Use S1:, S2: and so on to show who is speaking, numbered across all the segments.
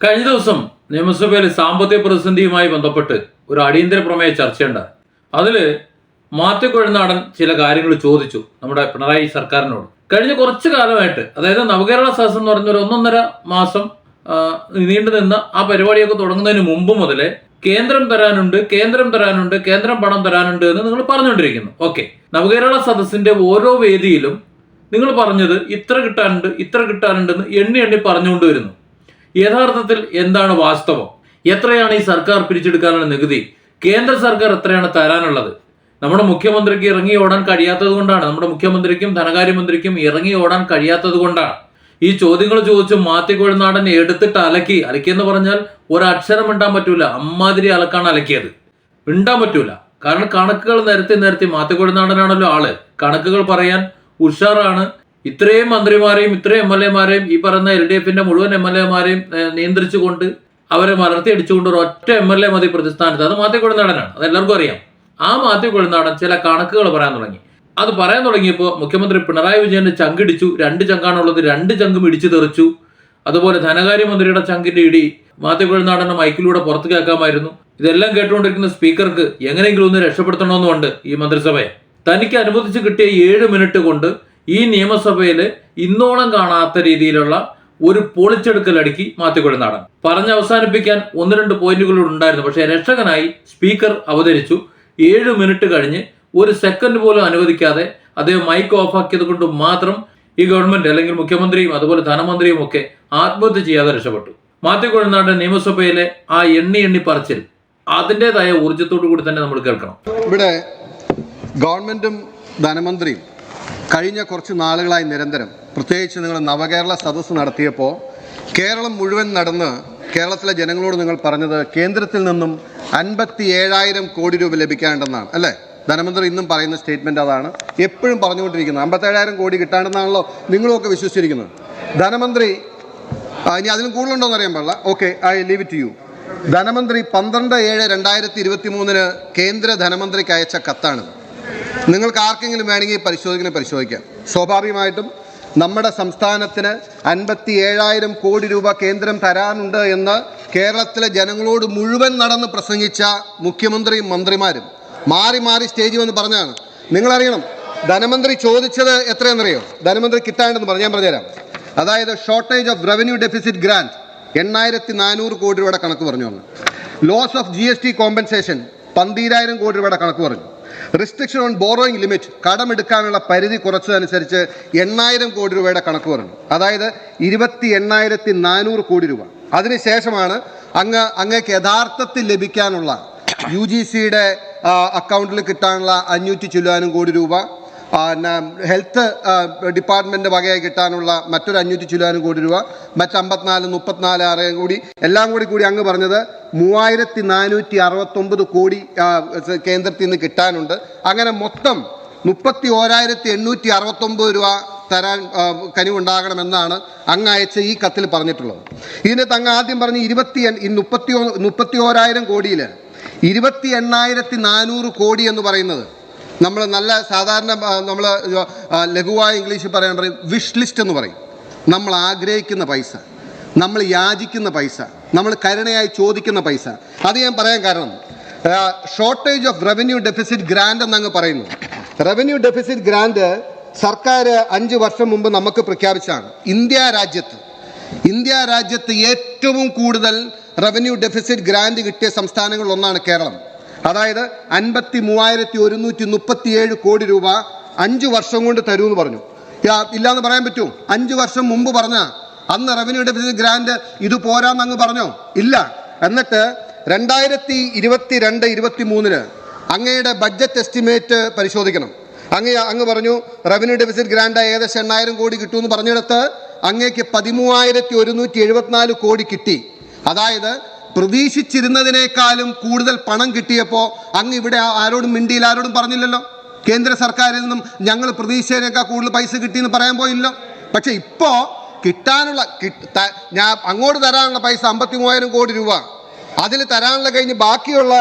S1: കഴിഞ്ഞ ദിവസം നിയമസഭയിൽ സാമ്പത്തിക പ്രതിസന്ധിയുമായി ബന്ധപ്പെട്ട് ഒരു അടിയന്തര പ്രമേയ ചർച്ചയുണ്ട്. അതിൽ മാത്യു കൊഴുനാടൻ ചില കാര്യങ്ങൾ ചോദിച്ചു നമ്മുടെ പിണറായി സർക്കാരിനോട്. കഴിഞ്ഞ കുറച്ചു കാലമായിട്ട് അതായത് നവകേരള സദസ് എന്ന് പറഞ്ഞ ഒരു ഒന്നൊന്നര മാസം നീണ്ടു നിന്ന ആ പരിപാടിയൊക്കെ തുടങ്ങുന്നതിന് മുമ്പ് മുതലേ കേന്ദ്രം തരാനുണ്ട് കേന്ദ്രം തരാനുണ്ട് കേന്ദ്രം പണം തരാനുണ്ട് എന്ന് നിങ്ങൾ പറഞ്ഞുകൊണ്ടിരിക്കുന്നു. ഓക്കെ. നവകേരള സദസ്സിന്റെ ഓരോ വേദിയിലും നിങ്ങൾ പറഞ്ഞത് ഇത്ര കിട്ടാനുണ്ട് ഇത്ര കിട്ടാനുണ്ടെന്ന് എണ്ണി എണ്ണി പറഞ്ഞുകൊണ്ട് വരുന്നു യഥാർത്ഥത്തിൽ എന്താണ് വാസ്തവം? എത്രയാണ് ഈ സർക്കാർ പിരിച്ചെടുക്കാനുള്ള നികുതി? കേന്ദ്ര സർക്കാർ എത്രയാണ് തരാനുള്ളത്? നമ്മുടെ മുഖ്യമന്ത്രിക്ക് ഇറങ്ങി ഓടാൻ കഴിയാത്തത് കൊണ്ടാണ്. നമ്മുടെ മുഖ്യമന്ത്രിക്കും ധനകാര്യമന്ത്രിക്കും ഇറങ്ങി ഓടാൻ കഴിയാത്തത് കൊണ്ടാണ്. ഈ ചോദ്യങ്ങൾ ചോദിച്ച് മാത്തി കൊഴുനാടൻ എടുത്തിട്ട് അലക്കി. എന്ന് പറഞ്ഞാൽ ഒരക്ഷരം ഇണ്ടാൻ പറ്റൂല. അമ്മാതിരി അലക്കാണ് അലക്കിയത്. ഉണ്ടാൻ പറ്റൂല. കാരണം കണക്കുകൾ നിരത്തി നിരത്തി മാത്തിക്കൊടുനാടനാണല്ലോ ആൾ. കണക്കുകൾ പറയാൻ ഉഷാറാണ്. ഇത്രയും മന്ത്രിമാരെയും ഇത്രയും എം എൽ എമാരെയും ഈ പറയുന്ന എൽ ഡി എഫിന്റെ മുഴുവൻ എം എൽ എമാരെയും നിയന്ത്രിച്ചുകൊണ്ട് അവരെ മലർത്തി അടിച്ചുകൊണ്ട് ഒരു ഒറ്റ എം എൽ എ മതി പ്രതിസ്ഥാനത്ത്. അത് മാത്തിക്കൊടുനാടനാണ് അത് എല്ലാവർക്കും അറിയാം. ആ മാത്തിക്കൊടുനാടൻ ചില കണക്കുകൾ പറയാൻ തുടങ്ങി. അത് പറയാൻ തുടങ്ങിയപ്പോൾ മുഖ്യമന്ത്രി പിണറായി വിജയന്റെ ചങ്കിടിച്ചു രണ്ട് ചങ്കാണുള്ളത്. രണ്ട് ചങ്കും ഇടിച്ചു തെറിച്ചു. അതുപോലെ ധനകാര്യമന്ത്രിയുടെ ചങ്കിന്റെ ഇടി മാത്യു കൊഴുനാടനെ മൈക്കിലൂടെ പുറത്തു കേൾക്കാമായിരുന്നു. ഇതെല്ലാം കേട്ടുകൊണ്ടിരിക്കുന്ന സ്പീക്കർക്ക് എങ്ങനെയെങ്കിലും ഒന്ന് രക്ഷപ്പെടുത്തണമെന്നുണ്ട് ഈ മന്ത്രിസഭയെ. തനിക്ക് അനുവദിച്ച് കിട്ടിയ ഏഴ് മിനിറ്റ് കൊണ്ട് ഈ നിയമസഭയിൽ ഇന്നോളം കാണാത്ത രീതിയിലുള്ള ഒരു പൊളിച്ചെടുക്കൽ അടുക്കി കൊഴുനാടൻ പറഞ്ഞ് അവസാനിപ്പിക്കാൻ ഒന്ന് രണ്ട് പോയിന്റുകളോട് ഉണ്ടായിരുന്നു. പക്ഷേ രക്ഷകനായി സ്പീക്കർ അവതരിച്ചു. ഏഴ് മിനിറ്റ് കഴിഞ്ഞ് ഒരു സെക്കൻഡ് പോലും അനുവദിക്കാതെ അദ്ദേഹം മൈക്ക് ഓഫാക്കിയത് കൊണ്ട് മാത്രം ഈ ഗവൺമെന്റ് അല്ലെങ്കിൽ മുഖ്യമന്ത്രിയും അതുപോലെ ധനമന്ത്രിയും ഒക്കെ ആത്മഹത്യ ചെയ്യാതെ രക്ഷപ്പെട്ടു. മാത്യു നാടൻ നിയമസഭയിലെ ആ എണ്ണി എണ്ണി പറച്ചിൽ അതിന്റെതായ ഊർജത്തോടു കൂടി തന്നെ നമ്മൾ കേൾക്കണം.
S2: ഇവിടെ ഗവൺമെന്റും ധനമന്ത്രിയും കഴിഞ്ഞ കുറച്ച് നാളുകളായി നിരന്തരം പ്രത്യേകിച്ച് നിങ്ങൾ നവകേരള സദസ്സ് നടത്തിയപ്പോൾ കേരളം മുഴുവൻ നടന്ന് കേരളത്തിലെ ജനങ്ങളോട് നിങ്ങൾ പറഞ്ഞത് കേന്ദ്രത്തിൽ നിന്നും അൻപത്തി ഏഴായിരം കോടി രൂപ ലഭിക്കാനുണ്ടെന്നാണ് അല്ലേ? ധനമന്ത്രി ഇന്നും പറയുന്ന സ്റ്റേറ്റ്മെന്റ് അതാണ്. എപ്പോഴും പറഞ്ഞുകൊണ്ടിരിക്കുന്നത് അമ്പത്തേഴായിരം കോടി കിട്ടാണ്ടെന്നാണല്ലോ നിങ്ങളുമൊക്കെ വിശ്വസിച്ചിരിക്കുന്നത്. ധനമന്ത്രി ഇനി അതിലും കൂടുതലുണ്ടോന്ന് അറിയാൻ പാടില്ല. Okay I leave it you ധനമന്ത്രി പന്ത്രണ്ട് ഏഴ് രണ്ടായിരത്തി ഇരുപത്തി മൂന്നിന് കേന്ദ്ര ധനമന്ത്രിക്ക് അയച്ച കത്താണ് നിങ്ങൾക്ക് ആർക്കെങ്കിലും വേണമെങ്കിൽ പരിശോധിക്കണം പരിശോധിക്കാം. സ്വാഭാവികമായിട്ടും നമ്മുടെ സംസ്ഥാനത്തിന് അൻപത്തി ഏഴായിരം കോടി രൂപ കേന്ദ്രം തരാനുണ്ട് എന്ന് കേരളത്തിലെ ജനങ്ങളോട് മുഴുവൻ നടന്ന് പ്രസംഗിച്ച മുഖ്യമന്ത്രിയും മന്ത്രിമാരും മാറി മാറി സ്റ്റേജിൽ വന്ന് പറഞ്ഞാണ് നിങ്ങളറിയണം ധനമന്ത്രി ചോദിച്ചത് എത്രയെന്നറിയോ ധനമന്ത്രി കിട്ടാണ്ടെന്ന് പറഞ്ഞു ഞാൻ പറഞ്ഞുതരാം. അതായത് shortage of revenue deficit grant എണ്ണായിരത്തി നാനൂറ് കോടി രൂപയുടെ കണക്ക് പറഞ്ഞു loss of G S T compensation പന്തീരായിരം കോടി രൂപയുടെ കണക്ക് പറഞ്ഞു. റിസ്ട്രിക്ഷൻ ഓൺ ബോറോയിങ് ലിമിറ്റ് കടമെടുക്കാനുള്ള പരിധി കുറച്ചതനുസരിച്ച് എണ്ണായിരം കോടി രൂപയുടെ കണക്ക് പറഞ്ഞു. അതായത് ഇരുപത്തി എണ്ണായിരത്തി നാനൂറ് കോടി രൂപ. അതിനുശേഷമാണ് അങ്ങ് അങ്ങേക്ക് യഥാർത്ഥത്തിൽ ലഭിക്കാനുള്ള യു ജി സിയുടെ അക്കൗണ്ടിൽ കിട്ടാനുള്ള അഞ്ഞൂറ്റി ചില്ലാനും കോടി രൂപ. ഹെൽത്ത് ഡിപ്പാർട്ട്മെന്റ് ഡിപ്പാർട്ട്മെന്റ് വകയായി കിട്ടാനുള്ള മറ്റൊരു അഞ്ഞൂറ്റി ചില്ലാനും കോടി രൂപ മറ്റ് അമ്പത്തിനാല് മുപ്പത്തിനാല് ആറ് കൂടി എല്ലാം കൂടി കൂടി അങ്ങ് പറഞ്ഞത് മൂവായിരത്തി നാനൂറ്റി അറുപത്തൊമ്പത് കോടി കേന്ദ്രത്തിൽ നിന്ന് കിട്ടാനുണ്ട്. അങ്ങനെ മൊത്തം മുപ്പത്തി ഓരായിരത്തി എണ്ണൂറ്റി അറുപത്തൊമ്പത് രൂപ തരാൻ കനിവുണ്ടാകണമെന്നാണ് അങ്ങ് അയച്ച ഈ കത്തിൽ പറഞ്ഞിട്ടുള്ളത്. ഇതിനകത്ത് അങ്ങ് ആദ്യം പറഞ്ഞ് ഇരുപത്തി മുപ്പത്തി മുപ്പത്തി ഓരായിരം കോടിയിൽ ഇരുപത്തി എണ്ണായിരത്തി നാനൂറ് കോടി എന്ന് പറയുന്നത് നമ്മൾ നല്ല സാധാരണ നമ്മൾ ലഘുവായ ഇംഗ്ലീഷിൽ പറയാൻ പറയും വിഷ് ലിസ്റ്റ് എന്ന് പറയും. നമ്മൾ ആഗ്രഹിക്കുന്ന പൈസ നമ്മൾ യാചിക്കുന്ന പൈസ നമ്മൾ കരുണയായി ചോദിക്കുന്ന പൈസ. അത് ഞാൻ പറയാൻ കാരണം shortage of revenue deficit grant എന്നങ്ങ് പറയുന്നു. റവന്യൂ ഡെഫിസിറ്റ് ഗ്രാൻഡ് സർക്കാർ അഞ്ച് വർഷം മുമ്പ് നമുക്ക് പ്രഖ്യാപിച്ചാണ് ഇന്ത്യ രാജ്യത്ത് ഇന്ത്യ രാജ്യത്ത് ഏറ്റവും കൂടുതൽ റവന്യൂ ഡെഫിസിറ്റ് ഗ്രാൻഡ് കിട്ടിയ സംസ്ഥാനങ്ങളിൽ ഒന്നാണ് കേരളം. അതായത് അൻപത്തി മൂവായിരത്തി ഒരുന്നൂറ്റി മുപ്പത്തിയേഴ് കോടി രൂപ അഞ്ച് വർഷം കൊണ്ട് തരുമെന്ന് പറഞ്ഞു. ഇല്ല ഇല്ലാന്ന് പറയാൻ പറ്റുമോ? അഞ്ച് വർഷം മുമ്പ് പറഞ്ഞ അന്ന് റവന്യൂ ഡെഫിസിറ്റ് ഗ്രാൻഡ് ഇത് പോരാന്നങ്ങ് പറഞ്ഞോ? ഇല്ല. എന്നിട്ട് രണ്ടായിരത്തി ഇരുപത്തി രണ്ട് ഇരുപത്തി മൂന്നിന് അങ്ങയുടെ ബഡ്ജറ്റ് എസ്റ്റിമേറ്റ് പരിശോധിക്കണം. അങ്ങ് അങ്ങ് പറഞ്ഞു റവന്യൂ ഡെഫിസിറ്റ് ഗ്രാൻഡ് ഏകദേശം എണ്ണായിരം കോടി കിട്ടുമെന്ന് പറഞ്ഞിടത്ത് അങ്ങേക്ക് പതിമൂവായിരത്തി ഒരുന്നൂറ്റി എഴുപത്തിനാല് കോടി കിട്ടി. അതായത് പ്രതീക്ഷിച്ചിരുന്നതിനേക്കാളും കൂടുതൽ പണം കിട്ടിയപ്പോൾ അങ്ങ് ഇവിടെ ആരോടും മിണ്ടിയിൽ ആരോടും പറഞ്ഞില്ലല്ലോ. കേന്ദ്ര സർക്കാരിൽ നിന്നും ഞങ്ങൾ പ്രതീക്ഷിച്ചതിനേക്കാൾ കൂടുതൽ പൈസ കിട്ടിയെന്ന് പറയാൻ പോയില്ലോ പക്ഷെ ഇപ്പോൾ കിട്ടാനുള്ള ഞാൻ അങ്ങോട്ട് തരാനുള്ള പൈസ അമ്പത്തി മൂവായിരം കോടി രൂപ. അതിൽ തരാനുള്ള കഴിഞ്ഞ് ബാക്കിയുള്ള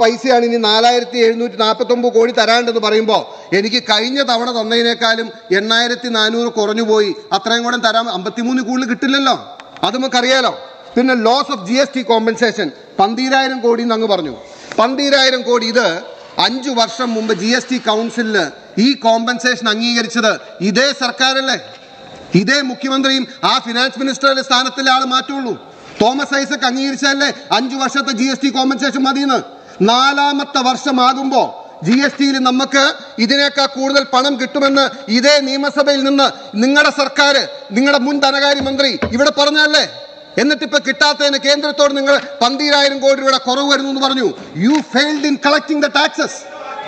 S2: പൈസയാണ് ഇനി നാലായിരത്തി എഴുന്നൂറ്റി നാൽപ്പത്തൊമ്പത് കോടി തരാണ്ടെന്ന് പറയുമ്പോൾ എനിക്ക് കഴിഞ്ഞ തവണ തന്നതിനേക്കാളും എണ്ണായിരത്തി നാനൂറ് കുറഞ്ഞു പോയി അത്രയും കൂടെ തരാൻ അമ്പത്തിമൂന്ന് കൂടുതൽ കിട്ടില്ലല്ലോ. അത് നമുക്കറിയാലോ. പിന്നെ loss of G S T compensation പന്തീരായിരം കോടി എന്ന് അങ്ങ് പറഞ്ഞു. പന്തീരായിരം കോടി ഇത് അഞ്ചു വർഷം മുമ്പ് ജി എസ് ടി കൗൺസിലിന് ഈ കോമ്പൻസേഷൻ അംഗീകരിച്ചത് ഇതേ സർക്കാരല്ലേ? ഇതേ മുഖ്യമന്ത്രിയും ആ ഫിനാൻസ് മിനിസ്റ്ററുടെ സ്ഥാനത്തിലെ ആൾ മാറ്റുള്ളൂ. തോമസ് ഐസക് അംഗീകരിച്ചല്ലേ അഞ്ചു വർഷത്തെ ജി എസ് ടി കോമ്പൻസേഷൻ മതിയെന്ന്. നാലാമത്തെ വർഷമാകുമ്പോൾ ജി എസ് ടിയിൽ നമുക്ക് ഇതിനേക്കാൾ കൂടുതൽ പണം കിട്ടുമെന്ന് ഇതേ നിയമസഭയിൽ നിന്ന് നിങ്ങളുടെ സർക്കാർ നിങ്ങളുടെ മുൻ ധനകാര്യമന്ത്രി ഇവിടെ പറഞ്ഞല്ലേ എന്നിട്ട് ഇപ്പൊ കിട്ടാത്തതിന് കേന്ദ്രത്തോട് നിങ്ങൾ പന്തീരായിരം കോടി രൂപയുടെ കുറവ് വരുന്നു എന്ന് പറഞ്ഞു. You failed in collecting the taxes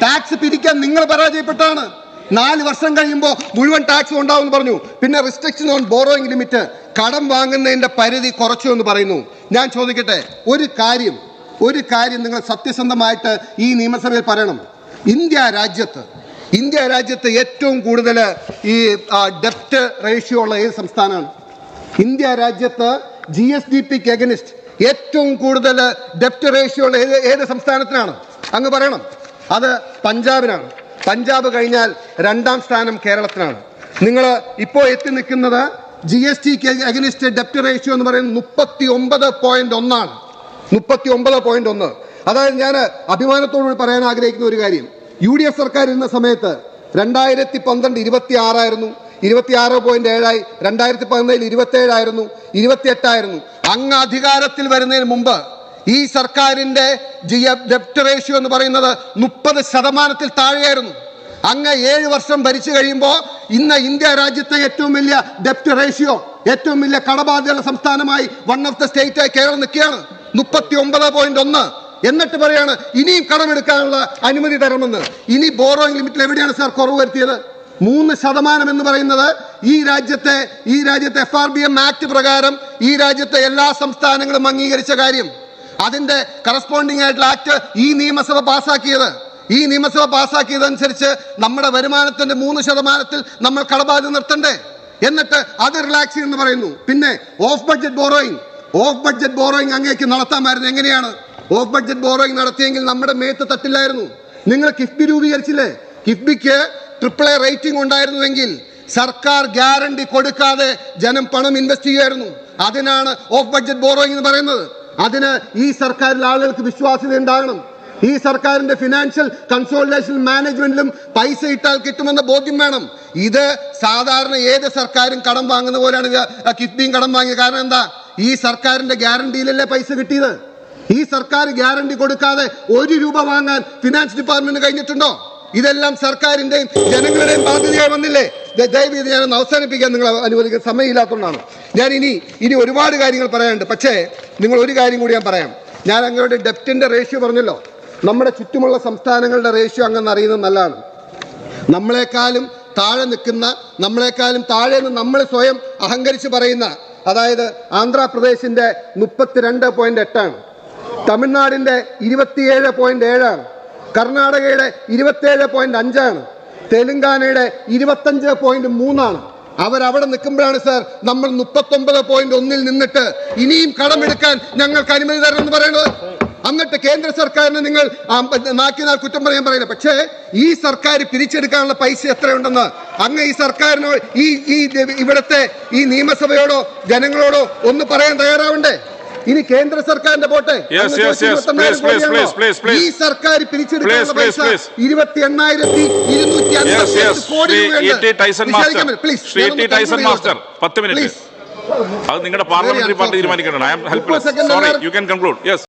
S2: tax പിരിക്കാൻ നിങ്ങൾ പരാജയപ്പെട്ടാണ്. നാല് വർഷം കഴിയുമ്പോൾ മുഴുവൻ ടാക്സ് ഉണ്ടാവും എന്ന് പറഞ്ഞു. പിന്നെ റിസ്ട്രിക്ഷൻ ഓൺ ബോറോയിങ് ലിമിറ്റ് കടം വാങ്ങുന്നതിന്റെ പരിധി കുറച്ചു എന്ന് പറയുന്നു. ഞാൻ ചോദിക്കട്ടെ ഒരു കാര്യം ഒരു കാര്യം നിങ്ങൾ സത്യസന്ധമായിട്ട് ഈ നിയമസഭയിൽ പറയണം. ഇന്ത്യ രാജ്യത്ത് ഇന്ത്യ രാജ്യത്ത് ഏറ്റവും കൂടുതൽ ഈ ഡെപ്റ്റ് റേഷ്യോ ഉള്ള ഏത് സംസ്ഥാനമാണ്? ഇന്ത്യ രാജ്യത്ത് ജി എസ് ഡി പിക്ക് എഗനിസ്റ്റ് ഏറ്റവും കൂടുതൽ ഡെപ്റ്റ് റേഷ്യോ ഉള്ള ഏത് ഏത് സംസ്ഥാനത്തിനാണ്? അങ്ങ് പറയണം. അത് പഞ്ചാബിനാണ്. പഞ്ചാബ് കഴിഞ്ഞാൽ രണ്ടാം സ്ഥാനം കേരളത്തിനാണ്. നിങ്ങൾ ഇപ്പോൾ എത്തി നിൽക്കുന്നത് ജി എസ് ടിക്ക് എഗനിസ്റ്റ് ഡെപ്റ്റ് റേഷ്യോ എന്ന് പറയുന്നത് മുപ്പത്തി ഒമ്പത് പോയിന്റ് ഒന്നാണ്. മുപ്പത്തി ഒമ്പത് പോയിന്റ് ഒന്ന്. അതായത് ഞാൻ അഭിമാനത്തോടുകൂടി പറയാൻ ആഗ്രഹിക്കുന്ന ഒരു കാര്യം. യു ഡി എഫ് സർക്കാർ ഇരുന്ന സമയത്ത് രണ്ടായിരത്തി പന്ത്രണ്ട് ഇരുപത്തി ആറായിരുന്നു ഇരുപത്തി ആറ് പോയിന്റ് ഏഴായി. രണ്ടായിരത്തി പതിനേഴിൽ ഇരുപത്തി ഏഴായിരുന്നു ഇരുപത്തി എട്ടായിരുന്നു അങ്ങ് അധികാരത്തിൽ വരുന്നതിന് മുമ്പ് ഈ സർക്കാരിന്റെ ജി ഡെപ്റ്റ് റേഷ്യോ എന്ന് പറയുന്നത് മുപ്പത് ശതമാനത്തിൽ താഴെയായിരുന്നു. അങ്ങ് ഏഴ് വർഷം ഭരിച്ചു കഴിയുമ്പോൾ ഇന്ന് ഇന്ത്യ രാജ്യത്തെ ഏറ്റവും വലിയ ഡെപ്റ്റ് റേഷ്യോ ഏറ്റവും വലിയ കടബാധ്യതയുള്ള സംസ്ഥാനമായി one of the state Keralam നിൽക്കുകയാണ്. മുപ്പത്തി ഒമ്പത് പോയിന്റ് ഒന്ന്. എന്നിട്ട് പറയാണ് ഇനിയും കടമെടുക്കാനുള്ള അനുമതി തരണമെന്ന്. ഇനി ബോറോയിങ് ലിമിറ്റിൽ എവിടെയാണ് സാർ കുറവ് വരുത്തിയത്? മൂന്ന് ശതമാനം എന്ന് പറയുന്നത് ഈ രാജ്യത്തെ ഈ രാജ്യത്തെ F R B M act പ്രകാരം ഈ രാജ്യത്തെ എല്ലാ സംസ്ഥാനങ്ങളും അംഗീകരിച്ച കാര്യം. അതിന്റെ കറസ്പോണ്ടിങ് ആയിട്ടുള്ള ആക്ട് ഈ നിയമസഭ പാസ്സാക്കിയത് ഈ നിയമസഭ പാസാക്കിയതനുസരിച്ച് നമ്മുടെ വരുമാനത്തിന്റെ മൂന്ന് ശതമാനത്തിൽ നമ്മൾ കടബാധ്യത നിർത്തണ്ടേ. എന്നിട്ട് അത് റിലാക്സ് എന്ന് പറയുന്നു. പിന്നെ off budget borrowing off budget borrowing അങ്ങേക്ക് നടത്താമായിരുന്നു. എങ്ങനെയാണ്? ഓഫ് ബഡ്ജറ്റ് ബോറോയിങ് നടത്തിയെങ്കിൽ നമ്മുടെ മേത്ത് തട്ടില്ലായിരുന്നു. നിങ്ങൾ കിഫ്ബി രൂപീകരിച്ചില്ലേ? കിഫ്ബിക്ക് ട്രിപ്പിൾ എ റേറ്റിംഗ് ഉണ്ടായിരുന്നുവെങ്കിൽ സർക്കാർ ഗ്യാരണ്ടി കൊടുക്കാതെ ജനം പണം ഇൻവെസ്റ്റ് ചെയ്യുമായിരുന്നു അതിനാണ് ഓഫ് ബഡ്ജറ്റ് ബോറോയിങ് എന്ന് പറയുന്നത്. അതിന് ഈ സർക്കാരിൽ ആളുകൾക്ക് വിശ്വാസ്യത ഉണ്ടാകണം. ഈ സർക്കാരിന്റെ ഫിനാൻഷ്യൽ കൺസോളിഡേഷൻ മാനേജ്മെന്റിലും പൈസ ഇട്ടാൽ കിട്ടുമെന്ന ബോധ്യം വേണം. ഇത് സാധാരണ ഏത് സർക്കാരും കടം വാങ്ങുന്ന പോലെയാണ് കിഫ്ബിയും കടം വാങ്ങിയത്. കാരണം എന്താ? ഈ സർക്കാരിന്റെ ഗ്യാരണ്ടിയിലല്ലേ പൈസ കിട്ടിയത്? ഈ സർക്കാർ ഗ്യാരണ്ടി കൊടുക്കാതെ ഒരു രൂപ വാങ്ങാൻ ഫിനാൻസ് ഡിപ്പാർട്ട്മെന്റ് കഴിഞ്ഞിട്ടുണ്ടോ? ഇതെല്ലാം സർക്കാരിന്റെയും ജനങ്ങളുടെയും ബാധ്യതയായി വന്നില്ലേ? ദയവ് ചെയ്ത് ഞാനൊന്ന് അവസാനിപ്പിക്കാൻ നിങ്ങൾ അനുവദിക്കുന്ന സമയമില്ലാത്തതുകൊണ്ടാണ്. ഞാൻ ഇനി ഇനി ഒരുപാട് കാര്യങ്ങൾ പറയാനുണ്ട്. പക്ഷേ നിങ്ങൾ ഒരു കാര്യം കൂടി ഞാൻ പറയാം. ഞാൻ അങ്ങയുടെ ഡെപ്റ്റിന്റെ റേഷ്യോ പറഞ്ഞല്ലോ. നമ്മുടെ ചുറ്റുമുള്ള സംസ്ഥാനങ്ങളുടെ റേഷ്യോ അങ്ങനെ അറിയുന്നത് നല്ലതാണ്. നമ്മളെക്കാളും താഴെ നിൽക്കുന്ന നമ്മളെക്കാളും താഴെ നിന്ന് നമ്മൾ സ്വയം അഹങ്കരിച്ച് പറയുന്ന അതായത് ആന്ധ്രാപ്രദേശിന്റെ മുപ്പത്തിരണ്ട് പോയിന്റ് എട്ടാണ്. തമിഴ്നാടിന്റെ ഇരുപത്തിയേഴ് പോയിന്റ് ഏഴാണ്. കർണാടകയുടെ ഇരുപത്തേഴ് പോയിന്റ് അഞ്ചാണ്. തെലുങ്കാനയുടെ ഇരുപത്തഞ്ച് പോയിന്റ് മൂന്നാണ്. അവരവിടെ നിൽക്കുമ്പോഴാണ് സാർ നമ്മൾ മുപ്പത്തൊമ്പത് പോയിന്റ് ഒന്നിൽ നിന്നിട്ട് ഇനിയും കടമെടുക്കാൻ ഞങ്ങൾക്ക് അനുമതി തരണമെന്ന് പറയുന്നത്. എന്നിട്ട് കേന്ദ്ര സർക്കാരിന് നിങ്ങൾ നാക്കിനാൽ കുറ്റം പറയാൻ പറയില്ല. പക്ഷേ ഈ സർക്കാർ പിരിച്ചെടുക്കാനുള്ള പൈസ എത്രയുണ്ടെന്ന് അങ്ങ് ഈ സർക്കാരിനോ ഈ ഈ ഇവിടുത്തെ ഈ നിയമസഭയോടോ ജനങ്ങളോടോ ഒന്ന് പറയാൻ തയ്യാറാവണ്ടേ? ഇനി കേന്ദ്ര സർക്കാരിന്റെ പോട്ടെ. ഈ സർക്കാർ പിരിച്ചെടുക്കാനുള്ള
S3: please,
S2: പൈസ. ഇരുപത്തി എണ്ണായിരത്തി ഇരുന്നൂറ്റി അൻപത്തി കോടി രൂപയുണ്ട്.
S3: അത് നിങ്ങളുടെ പാർലമെന്ററി പാർട്ടി തീരുമാനിക്കണം I am helpless sorry you can conclude yes